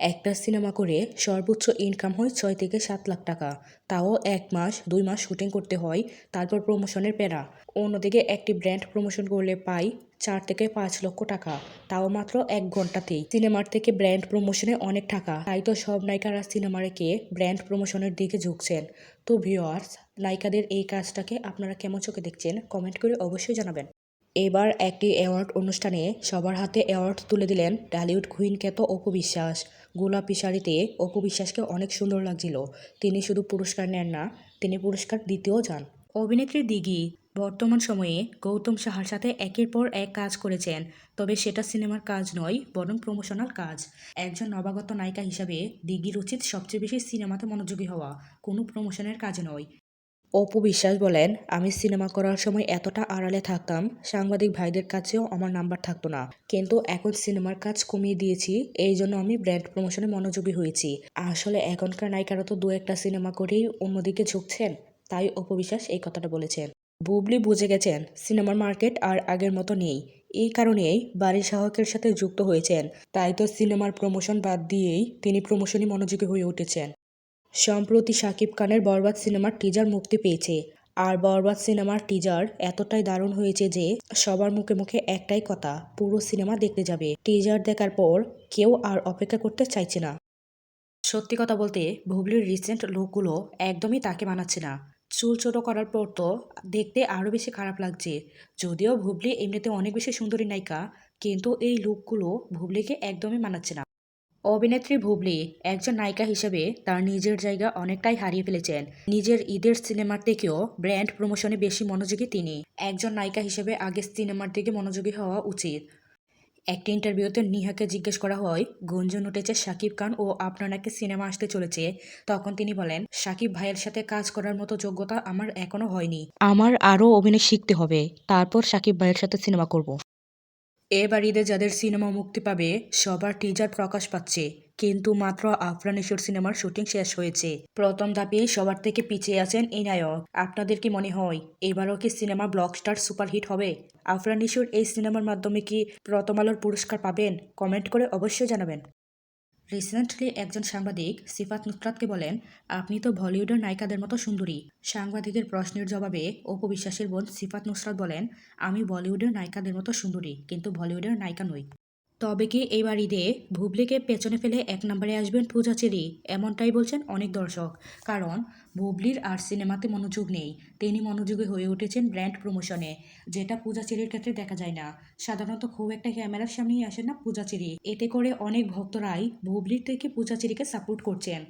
একটা সিনেমা করে সর্বোচ্চ ইনকাম হয় ছয় থেকে সাত লাখ টাকা। তাও এক মাস, দুই মাস শুটিং করতে হয়, তারপর প্রমোশনের প্যারা। অন্যদিকে একটি ব্র্যান্ড প্রমোশন করলে পাই চার থেকে পাঁচ লক্ষ টাকা। তাও মাত্র এক ঘন্টাতেই। সিনেমার থেকে ব্র্যান্ড প্রমোশনে অনেক টাকা। তাই তো সব নায়িকারা সিনেমা রেখে ব্র্যান্ড প্রমোশনের দিকে ঝুঁকছেন। তো ভিওয়ার্স নায়িকাদের এই কাজটাকে আপনারা কেমন চোখে দেখছেন, কমেন্ট করে অবশ্যই জানাবেন। এবার একটি অ্যাওয়ার্ড অনুষ্ঠানে সবার হাতে অ্যাওয়ার্ড তুলে দিলেন টালিউড কুইন খ্যাত অপু বিশ্বাস। গোলাপি শাড়িতে অপু বিশ্বাসকে অনেক সুন্দর লাগছিল। তিনি শুধু পুরস্কার নেন না, তিনি পুরস্কার দিতেও যান। অভিনেত্রী দিঘি, বর্তমান সময়ে গৌতম সাহার সাথে একের পর এক কাজ করেছেন, তবে সেটা সিনেমার কাজ নয়, বরং প্রমোশনাল কাজ। একজন নবাগত নায়িকা হিসাবে দিঘির উচিত সবচেয়ে বেশি সিনেমাতে মনোযোগী হওয়া, কোনো প্রমোশনের কাজ নয়। অপু বিশ্বাস বলেন, আমি সিনেমা করার সময় এতটা আড়ালে থাকতাম, সাংবাদিক ভাইদের কাছেও আমার নাম্বার থাকতো না। কিন্তু এখন সিনেমার কাজ কমিয়ে দিয়েছি, এই জন্য আমি ব্র্যান্ড প্রমোশনে মনোযোগী হয়েছি। আসলে এখনকার নায়িকারা তো দু একটা সিনেমা করেই অন্যদিকে ঝুঁকছেন। তাই অপু বিশ্বাস এই কথাটা বলেছেন। বুবলি বুঝে গেছেন, সিনেমার মার্কেট আর আগের মতো নেই। এই কারণেই বাড়ির সাহকের সাথে যুক্ত হয়েছেন। তাই তো সিনেমার প্রমোশন বাদ দিয়েই তিনি প্রমোশনে মনোযোগী হয়ে উঠেছেন। সম্প্রতি শাকিব খানের বরবাদ সিনেমার টিজার মুক্তি পেয়েছে। আর বরবাদ সিনেমার টিজার এতটাই দারুণ হয়েছে যে সবার মুখে মুখে একটাই কথা, পুরো সিনেমা দেখতে যাবে। টিজার দেখার পর কেউ আর অপেক্ষা করতে চাইছে না। সত্যি কথা বলতে বুবলির রিসেন্ট লুকগুলো একদমই তাকে মানাচ্ছে না। চুল ছোট করার পর তো দেখতে আরও বেশি খারাপ লাগছে। যদিও বুবলি এমনিতে অনেক বেশি সুন্দরী নায়িকা, কিন্তু এই লুকগুলো বুবলিকে একদমই মানাচ্ছে না। অভিনেত্রী ভুবলি একজন নায়িকা হিসেবে তার নিজের জায়গা অনেকটাই হারিয়ে ফেলেছেন। নিজের ঈদের সিনেমার থেকেও ব্র্যান্ড প্রমোশনে বেশি মনোযোগী তিনি। একজন নায়িকা হিসেবে আগে সিনেমার দিকে মনোযোগী হওয়া উচিত। একটি ইন্টারভিউতে নিহাকে জিজ্ঞেস করা হয়, গুঞ্জন উঠেছে শাকিব খান ও আপনার নাকি সিনেমা আসতে চলেছে? তখন তিনি বলেন শাকিব ভাইয়ের সাথে কাজ করার মতো যোগ্যতা আমার এখনও হয়নি। আমার আরও অভিনয় শিখতে হবে। তারপর শাকিব ভাইয়ের সাথে সিনেমা করব। এবার ঈদে যাদের সিনেমা মুক্তি পাবে, সবার টিজার প্রকাশ পাচ্ছে। কিন্তু মাত্র আফরানেশ্বর সিনেমার শুটিং শেষ হয়েছে। প্রথম ধাপেই সবার থেকে পিছিয়ে আছেন এই নায়ক। আপনাদের কি মনে হয়, এবারও কি সিনেমা ব্লকস্টার সুপারহিট হবে? আফরানেশ্বর এই সিনেমার মাধ্যমে কি প্রথম আলোর পুরস্কার পাবেন? কমেন্ট করে অবশ্যই জানাবেন। রিসেন্টলি একজন সাংবাদিক সিফাত নুসরাতকে বলেন, আপনি তো বলিউডের নায়িকাদের মতো সুন্দরী। সাংবাদিকের প্রশ্নের জবাবে অপু বিশ্বাসের বোন সিফাত নুসরাত বলেন, আমি বলিউডের নায়িকাদের মতো সুন্দরী, কিন্তু বলিউডের নায়িকা নই। তবে কি এইবার ঈদে ভুবলিকে পেছনে ফেলে এক নম্বরে আসবেন পূজা চেরি এমনটাই বলছেন অনেক দর্শক। কারণ, ভুবলির আর সিনেমাতে মনোযোগ নেই। তিনি মনোযোগী হয়ে উঠেছেন ব্র্যান্ড প্রমোশনে। যেটা পূজা চেরির ক্ষেত্রে দেখা যায় না। সাধারণত খুব একটা ক্যামেরার সামনেই আসেন না পূজা চেরি এতে করে অনেক ভক্তরাই ভুবলির থেকে পূজা চেরিকে সাপোর্ট করছেন।